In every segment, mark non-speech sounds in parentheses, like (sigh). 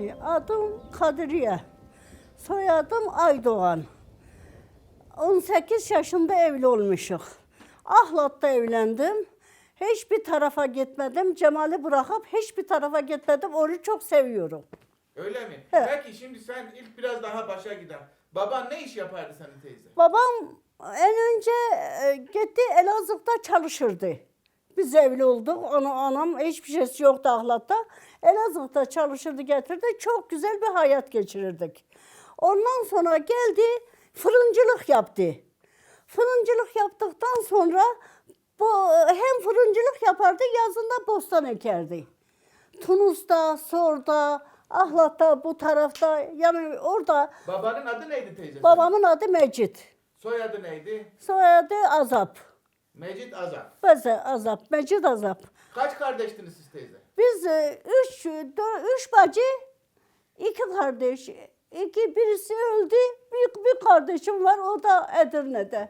ki adım Kadriye. Soyadım Aydoğan. 18 yaşında evli olmuşuk. Ahlat'ta evlendim. Hiçbir tarafa gitmedim. Cemal'i bırakıp hiçbir tarafa gitmedim. Onu çok seviyorum. Öyle mi? Evet. Peki şimdi sen ilk biraz daha başa giden. Baban ne iş yapardı senin teyze? Babam en önce e, gitti Elazığ'da çalışırdı. Biz evli olduk. Onu, anam hiçbir şeysi yoktu Ahlat'ta. Elazığ'da çalışırdı getirdi. Çok güzel bir hayat geçirirdik. Ondan sonra geldi fırıncılık yaptı. Fırıncılık yaptıktan sonra bu hem fırıncılık yapardı yazında bostan ekerdi. Tunus'ta, Sor'da, Ahlat'ta, bu tarafta yani orada Babanın adı neydi teyze? babamın adı Mecit. Soyadı neydi? Soyadı Azap. Mecit Azap. Beze Azap, Mecid Azap. Kaç kardeştiniz siz teyze? Biz e, üç, dö- üç bacı, iki kardeş. İki, birisi öldü. Bir, bir kardeşim var, o da Edirne'de.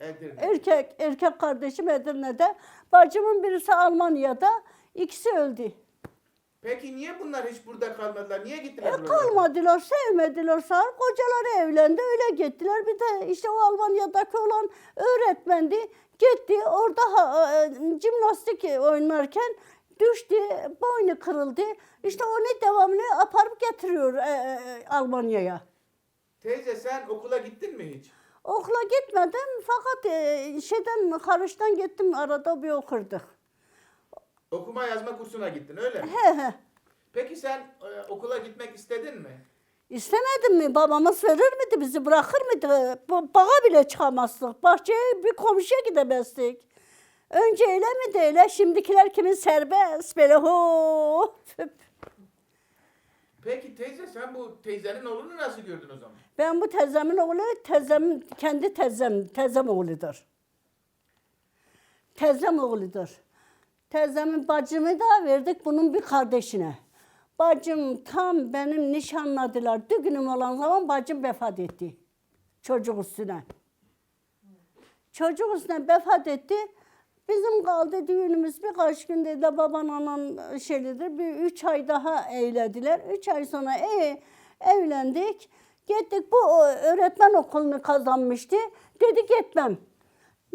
Edirne. Erkek, erkek kardeşim Edirne'de. Bacımın birisi Almanya'da. İkisi öldü. Peki niye bunlar hiç burada kalmadılar? Niye gittiler E, buralara? kalmadılar, sevmediler sağ Kocaları evlendi, öyle gittiler. Bir de işte o Almanya'daki olan öğretmendi. Gitti, orada e, jimnastik oynarken düştü, boynu kırıldı. İşte onu devamlı aparıp getiriyor e, e, Almanya'ya. Teyze sen okula gittin mi hiç? Okula gitmedim fakat e, şeyden, Karış'tan gittim arada bir okurduk. Okuma yazma kursuna gittin öyle mi? He he. Peki sen e, okula gitmek istedin mi? İstemedim mi? Babamız verir miydi bizi? Bırakır mıydı? Bağa bile çıkamazdık. Bahçeye bir komşuya gidemezdik. Önce öyle mi de öyle? Şimdikiler kimin serbest? Böyle ho. Peki teyze sen bu teyzenin oğlunu nasıl gördün o zaman? Ben bu teyzemin oğlu, teyzem, kendi teyzem, teyzem oğludur. Teyzem oğludur. Teyzemin bacımı da verdik bunun bir kardeşine. Bacım tam benim nişanladılar. Düğünüm olan zaman bacım vefat etti. Çocuk üstüne. Çocuk üstüne vefat etti. Bizim kaldı düğünümüz birkaç gün dediler baban anan şeylidir. Bir üç ay daha eğlediler. Üç ay sonra e, evlendik. Gittik bu öğretmen okulunu kazanmıştı. Dedi gitmem.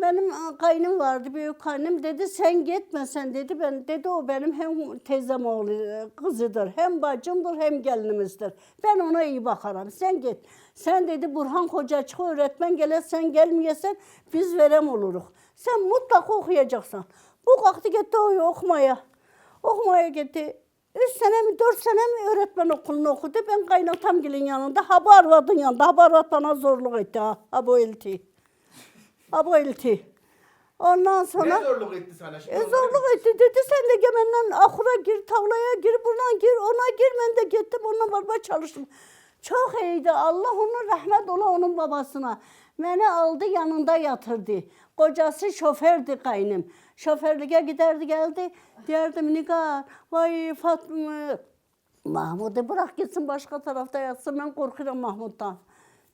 Benim a, kaynım vardı, büyük kaynım dedi sen gitme sen dedi. Ben dedi o benim hem teyzem oğlu e, kızıdır, hem bacımdır hem gelinimizdir. Ben ona iyi bakarım. Sen git. Sen dedi Burhan Kocacık öğretmen gele sen gelmeyesen biz verem oluruz. Sen mutlaka okuyacaksın. Bu kalktı gitti o okumaya. Okumaya gitti. Üç sene mi dört sene mi öğretmen okulunu okudu. Ben kaynatamgilin yanında. Ha bu arvadın yanında. Ha bu arvad bana zorluk etti ha. Ha bu elti. Ha bu elti. Ondan sonra... Ne zorluk etti sana şimdi? E zorluk etti dedi sen de gemenden ahura gir, tavlaya gir, buna gir, ona gir. Ben de gittim onunla beraber çalıştım. Çok iyiydi. Allah onun rahmet ola onun babasına. Beni aldı yanında yatırdı. Kocası şofördü kaynım. Şoförlüğe giderdi geldi. Derdim Nigar, vay Fatma. Mahmut'u bırak gitsin başka tarafta yatsın. Ben korkuyorum Mahmut'tan.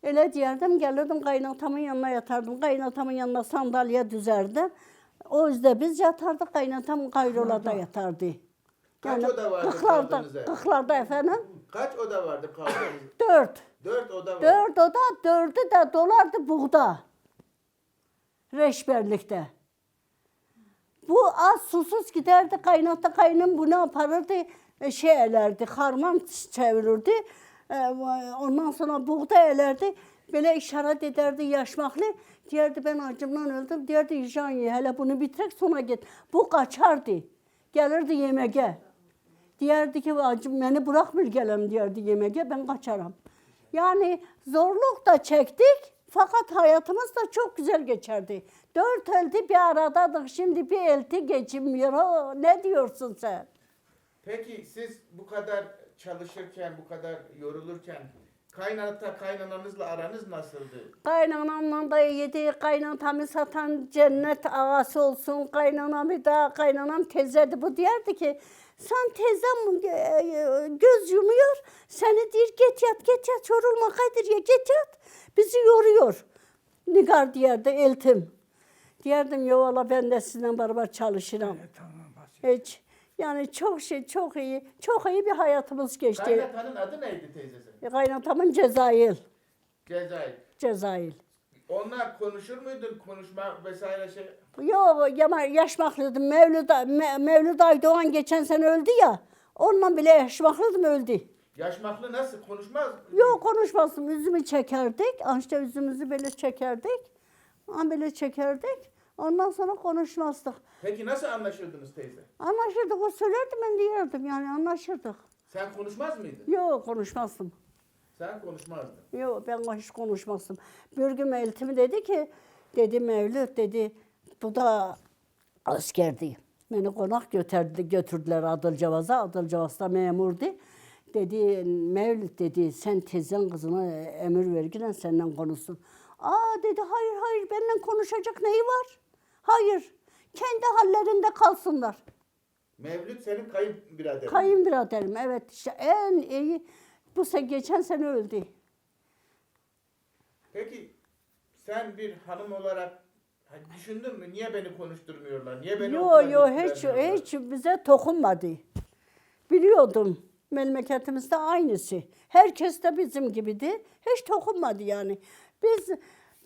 Öyle diyerdim, gelirdim kaynatamın yanına yatardım. Kaynatamın yanına sandalye düzerdim. O yüzden biz yatardık, kaynatam kayrolada yatardı. Kaç oda vardı kıklarda, kaldığınız ev? kıklarda efendim. Kaç oda vardı kaldığınız? (laughs) Dört. Dört oda var. Dört oda, dördü de dolardı buğda. Reşberlikte. Bu az susuz giderdi kaynata kaynım bunu yapardı e, şey elerdi harman çevirirdi. E, Ondan sonra buğda elerdi. Böyle işaret ederdi yaşmaklı. Diyerdi ben acımdan öldüm. Diyerdi Can ye hele bunu bitirek sonra git. Bu kaçardı. Gelirdi yemeğe. Diyerdi ki acım beni bırakmır gelem diyerdi yemeğe ben kaçarım. Yani zorluk da çektik fakat hayatımız da çok güzel geçerdi. Dört elti bir aradadık şimdi bir elti geçinmiyor. Ha, Ne diyorsun sen? Peki siz bu kadar çalışırken, bu kadar yorulurken kaynata kaynananızla aranız nasıldı? Kaynanamla da yedi, kaynatamı satan cennet ağası olsun, kaynanamı da kaynanam teyzedi. Bu derdi ki sen teyzem e, e, göz yumuyor, seni dir git yat git yat yorulma Kadir ya git yat. Bizi yoruyor. Nigar diyerdi eltim. Diyerdim yo valla ben de sizinle beraber çalışırım. Tamam basit. Hiç Yani çok şey, çok iyi, çok iyi bir hayatımız geçti. Kaynatanın adı neydi teyzesi? Kaynatamın Cezayir, Cezayir. Cezayir. Onlar konuşur muydun? Konuşma vesaire şey. Yok yama yaşmaklıydım. Mevlüt, Me, Mevlüt Aydoğan geçen sene öldü ya. Ondan bile yaşmaklıydım öldü. Yaşmaklı nasıl? Konuşmaz. Yok konuşmasın. Üzümü çekerdik. İşte üzümümüzü böyle çekerdik. Ha, Böyle çekerdik. Ondan sonra konuşmazdık. Peki nasıl anlaşırdınız teyze? Anlaşırdık. O söylerdi ben diyerdim yani anlaşırdık. Sen konuşmaz mıydın? Yok konuşmazdım. Sen konuşmazdın. Yok ben hiç konuşmazdım. Bir gün eltimi dedi ki, dedi Mevlüt dedi, bu da askerdi. Beni konak götürdü, götürdüler Adılcavaz'a. Adılcavaz'da memurdu. Dedi Mevlüt dedi sen tezen kızına emir vergilen senden konuşsun. Aa dedi hayır hayır benimle konuşacak neyi var? Hayır. Kendi hallerinde kalsınlar. Mevlüt senin kayınbiraderin. Kayınbiraderim evet işte en iyi bu sene geçen sene öldü. Peki sen bir hanım olarak düşündün mü? Niye beni konuşturmuyorlar? Niye beni Yo okula yo hiç götüremiyorlar? hiç bize dokunmadı. Biliyordum memleketimizde aynısı. Herkes de bizim gibiydi. Hiç dokunmadı yani. Biz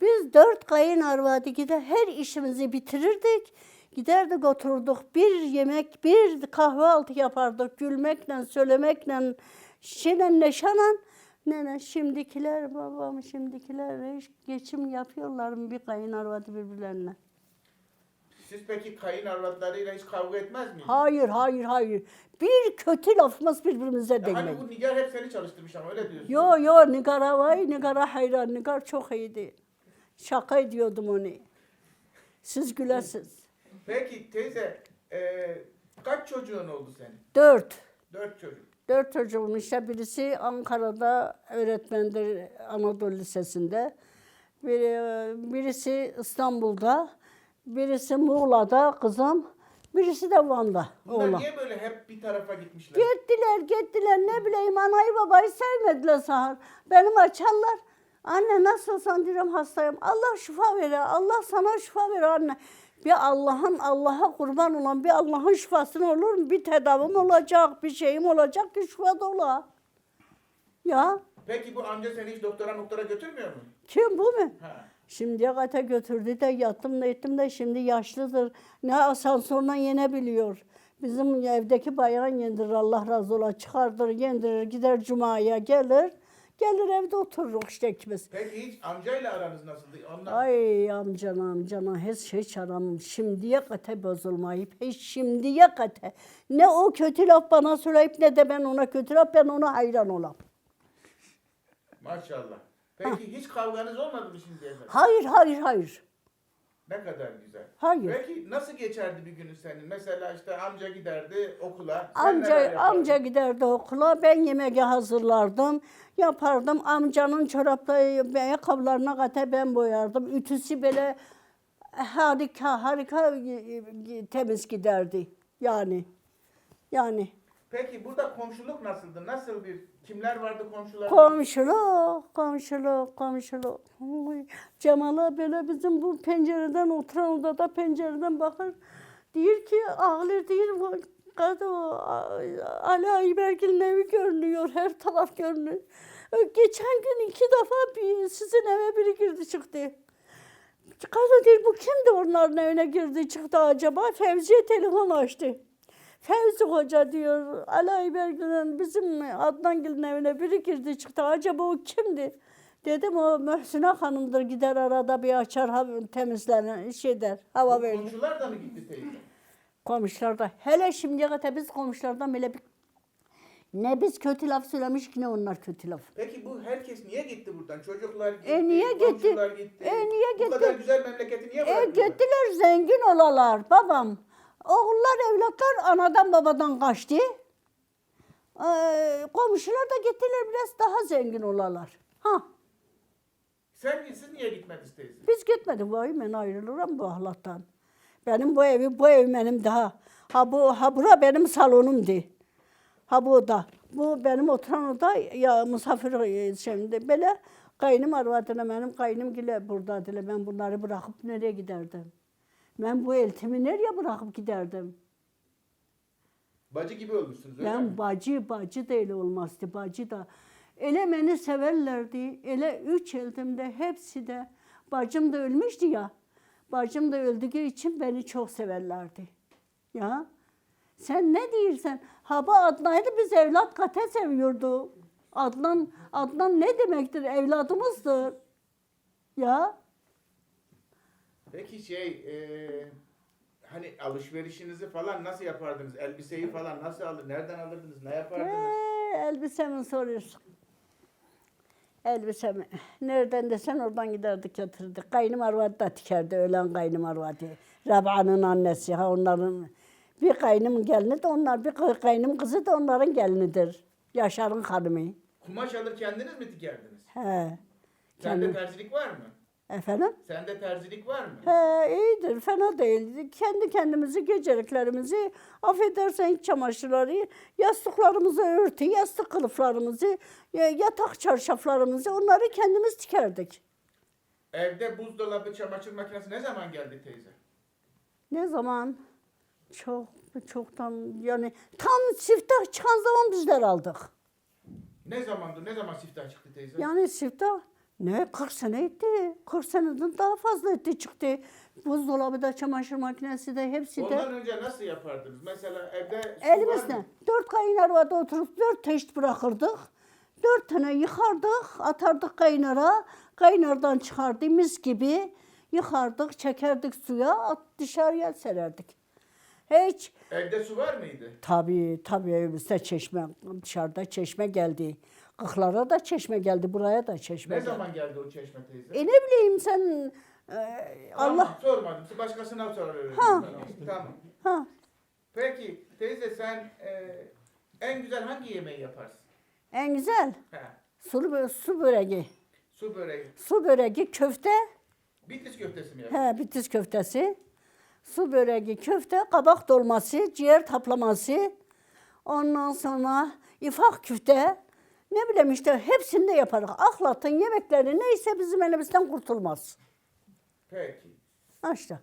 biz dört kayın arvadı gider her işimizi bitirirdik. Giderdik oturduk bir yemek bir kahvaltı yapardık gülmekle söylemekle şişeyle neşanla. Nene şimdikiler babam şimdikiler hiç geçim yapıyorlar mı bir kayın arvadı birbirlerine? Siz peki kayınavratlarıyla hiç kavga etmez miydiniz? Hayır, hayır, hayır. Bir kötü lafımız birbirimize Hani değmedi. bu Nigar hep seni çalıştırmış ama öyle diyorsun. Yo yo Nigar'a vay Nigar'a hayran. Nigar çok iyiydi. Şaka ediyordum onu. Siz gülesiniz. Peki teyze e, kaç çocuğun oldu senin? Dört. Dört çocuk. Dört çocuğum işte birisi Ankara'da öğretmendir Anadolu Lisesi'nde. Biri, birisi İstanbul'da. Birisi Muğla'da kızım. Birisi de Van'da Bunlar oğlan. niye böyle hep bir tarafa gitmişler? Gittiler gittiler ne bileyim anayı babayı sevmediler Sahar. Benim açarlar. Anne nasılsan diyorum hastayım. Allah şifa verir. Allah sana şifa verir anne. Bir Allah'ın Allah'a kurban olan bir Allah'ın şifasını olur mu? Bir tedavim olacak, bir şeyim olacak ki şifa dola. Ya Peki bu amca seni hiç doktora doktora götürmüyor mu? kim bu mu? Ha. Şimdiye kadar götürdü de yattım da ettim de şimdi yaşlıdır. Ne asansörle yenebiliyor. Bizim evdeki bayan yendirir Allah razı ola çıkardır yendirir gider cumaya gelir. Gelir evde otururuz işte ikimiz. Peki hiç amcayla aranız nasıldı? Ondan... Ay amcana amcana hiç hiç aram şimdiye kadar bozulmayıp hiç şimdiye kadar ne o kötü laf bana söyleyip ne de ben ona kötü laf ben ona hayran olam. Maşallah. Peki hiç kavganız olmadı mı şimdiye kadar? Hayır hayır hayır. Ne kadar güzel. Hayır. Peki nasıl geçerdi bir günü senin? Mesela işte amca giderdi okula. sen neler Amca yapardın? amca giderdi okula. Ben yemeği hazırlardım. Yapardım. Amcanın çorapları, ayakkabılarına kadar ben boyardım. Ütüsü böyle harika harika temiz giderdi. Yani. Yani. Peki burada komşuluk nasıldı? Nasıl bir kimler vardı komşular? Komşuluk, komşuluk, komşuluk. Oy, Cemal'a böyle bizim bu pencereden oturan odada pencereden bakır. Diyor ki ağlar diyor kadın Ali Aybergil'in evi görünüyor. Her taraf görünüyor. Geçen gün iki defa bir, sizin eve biri girdi çıktı. Kadın diyor bu kimdi onların evine girdi çıktı acaba? Fevziye telefon açtı. Fevzi Hoca diyor Ali Aybergil'in bizim Adnangil'in evine biri girdi çıktı. Acaba o kimdi? Dedim o Möhsüne Hanım'dır gider arada bir açar hava- temizler şey der hava verir. Komşular da mı gitti teyze? Komşularda hele şimdiye kadar biz komşulardan bile bir ne biz kötü laf söylemiş ki ne onlar kötü laf. Peki bu herkes niye gitti buradan? Çocuklar gitti, E, niye gitti? komşular gitti. E, niye Bu gitti? kadar güzel memleketi niye E bıraktılar? gittiler zengin olalar babam. Oğullar evlatlar anadan babadan kaçtı. Ee, komşular da gittiler biraz daha zengin olalar. Ha Sen siz niye gitmediniz teyze? biz gitmedik vay ben ayrılırım bu Allah'tan. Benim bu evi bu ev benim daha. Ha bu ha bura benim salonumdu. Ha bu da. Bu benim oturan oda ya misafir e, şimdi böyle kaynım arvadına benim kaynım gile buradaydılar. Ben bunları bırakıp nereye giderdim? Ben bu eltimi nereye bırakıp giderdim? Bacı gibi olmuşsunuz öyle mi? Ben bacı, bacı da öyle olmazdı, bacı da. Ele beni severlerdi, ele üç eldimde hepsi de. Bacım da ölmüştü ya. Bacım da öldüğü için beni çok severlerdi. Ya. Sen ne diyorsun? Haba Adnan'ı biz evlat kate seviyordu. Adnan, Adnan ne demektir? Evladımızdır. Ya. Peki şey e, hani alışverişinizi falan nasıl yapardınız? Elbiseyi falan nasıl alır? Nereden alırdınız? Ne yapardınız? Ee, elbisemi soruyorsun. Elbisemi. Nereden desen oradan giderdik getirirdik. Kaynım arvadı da dikerdi. Ölen kaynım arvadı. Raba'nın annesi. Ha onların bir kaynım gelini de onlar, bir kay- kaynım kızı da onların gelinidir. Yaşar'ın hanımı. Kumaş alır kendiniz mi dikerdiniz? He. Kendim. terzilik var mı? Efendim? Sende terzilik var mı? He, iyidir, fena değil. Kendi kendimizi, geceliklerimizi, affedersen iç çamaşırları, yastıklarımızı örtü, yastık kılıflarımızı, ya- yatak çarşaflarımızı onları kendimiz dikerdik. Evde buzdolabı, çamaşır makinesi ne zaman geldi teyze? Ne zaman? Çok, çoktan yani tam siftah çıkan zaman bizler aldık. Ne zamandı? Ne zaman siftah çıktı teyze? Yani siftah ne 40 sene etti. 40 seneden daha fazla etti çıktı. Buzdolabı da, çamaşır makinesi de hepsi de. Ondan önce nasıl yapardınız? Mesela evde Elimizle dört kaynar arabada oturup dört teşt bırakırdık. Dört tane yıkardık, atardık kaynara. Kaynardan çıkardı mis gibi. Yıkardık, çekerdik suya, at dışarıya sererdik. Hiç Evde su var mıydı? tabii tabii evimizde çeşme, dışarıda çeşme geldi. Kıklara da çeşme geldi, buraya da çeşme Ne geldi. zaman geldi o çeşme teyze? E ne bileyim sen e, Tamam, Allah sormadım. Başkasına sorarım. Ha. Tamam. ha Peki teyze sen e, en güzel hangi yemeği yaparsın? en güzel He. su, bö- su böreği. Su böreği. Su böreği, köfte, Bitlis köftesi mi yaparsın? He, bitiz köftesi, su böreği, köfte, kabak dolması, ciğer taplaması, ondan sonra ifak köfte, ne bileyim işte hepsini de yaparız. Ahlatın yemekleri neyse bizim elimizden kurtulmaz. Peki. Ha işte.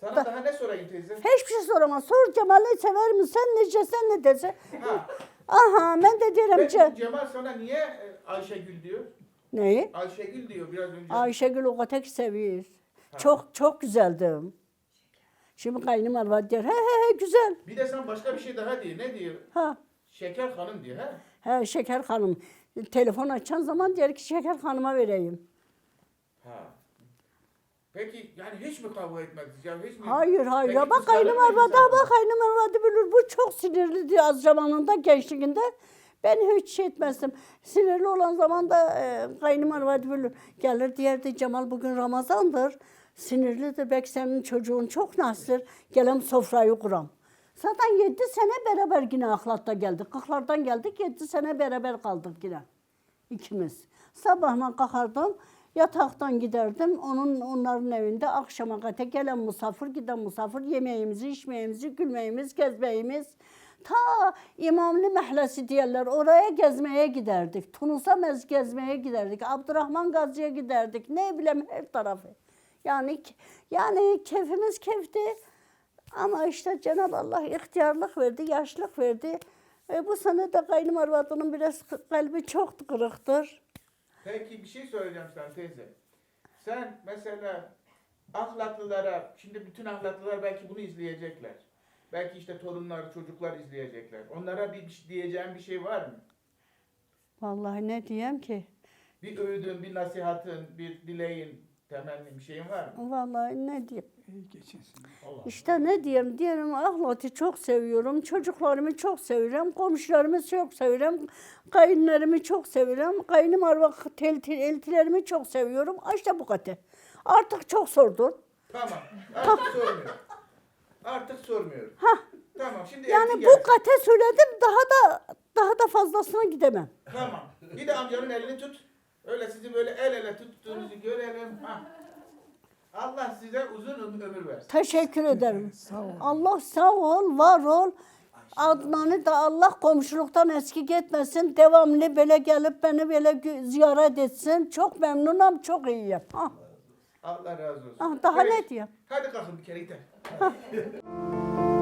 Sana Da- daha ne sorayım teyze? Hiçbir şey soramaz. Sor Cemal'i sever misin? Sen nece, sen ne dese. Ha. Aha ben de derim Peki Ce- Cemal sana niye e, Ayşegül diyor? Neyi? Ayşegül diyor biraz önce. Ayşegül o kadar seviyor. Çok çok güzeldim. Şimdi kaynım var diyor. He he he güzel. Bir de sen başka bir şey daha diyor. Ne diyor? Ha. Şeker hanım diyor. He? He Şeker Hanım. Telefon açan zaman diyor ki Şeker Hanım'a vereyim. Ha. Peki yani hiç mi kavga etmediniz ya? Hiç mi? Hayır hayır. Peki Ya bak kaynım arvadı, bak kaynım arvadı bilir. Bu çok sinirliydi az zamanında, gençliğinde. Ben hiç şey etmezdim. Sinirli olan zaman da e, kaynım arvadı bilir. Gelir derdi Cemal bugün Ramazandır. Sinirlidir. Belki senin çocuğun çok nasır. Gelem sofrayı kuram. Zaten yedi sene beraber yine ahlatta geldik. Kırklardan geldik, yedi sene beraber kaldık yine. ikimiz. Sabahına kalkardım, yataktan giderdim. Onun onların evinde akşama kadar gelen misafir, giden misafir yemeğimizi, içmeğimizi, gülmeyimiz, gezmeyimiz. Ta İmamlı Mehlesi diyorlar. Oraya gezmeye giderdik. Tunus'a mez gezmeye giderdik. Abdurrahman Gazi'ye giderdik. Ne bileyim her tarafı. Yani yani keyfimiz keyfti. Ama işte Cenab-ı Allah ihtiyarlık verdi, yaşlık verdi. E, bu sene de arvadının biraz kalbi çok kırıktır. Peki bir şey söyleyeceğim sana teyze. Sen mesela ahlaklılara, şimdi bütün ahlaklılar belki bunu izleyecekler. Belki işte torunlar, çocuklar izleyecekler. Onlara bir, bir şey- diyeceğin bir şey var mı? Vallahi ne diyeyim ki? Bir öğüdün, bir nasihatın, bir dileğin, temennin bir şeyin var mı? Vallahi ne diyeyim? Geçinsin. İşte ne diyeyim? Diyelim ahlatı çok seviyorum. Çocuklarımı çok seviyorum. Komşularımı çok seviyorum. Kayınlarımı çok seviyorum. Kaynım arvak telti, eltilerimi çok seviyorum. İşte bu kadar. Artık çok sordun. Tamam. Artık sormuyorum. Artık sormuyorum. Tamam. Şimdi Yani elti bu gelsin. kate söyledim daha da daha da fazlasına gidemem. Tamam. Bir de amcanın elini tut. Öyle sizi böyle el ele tuttuğunuzu görelim. Ha. Allah size uzun ömür ömür versin. Teşekkür ederim. (laughs) Sağ ol. Allah sağ ol, var ol. Adnan'ı da Allah komşuluktan eski gitmesin. Devamlı böyle gelip beni böyle ziyaret etsin. Çok memnunum, çok iyiyim. Ah, Allah razı olsun. ah, daha Evet. ne diyeyim? Hadi kalkın bir kere yeter. (laughs)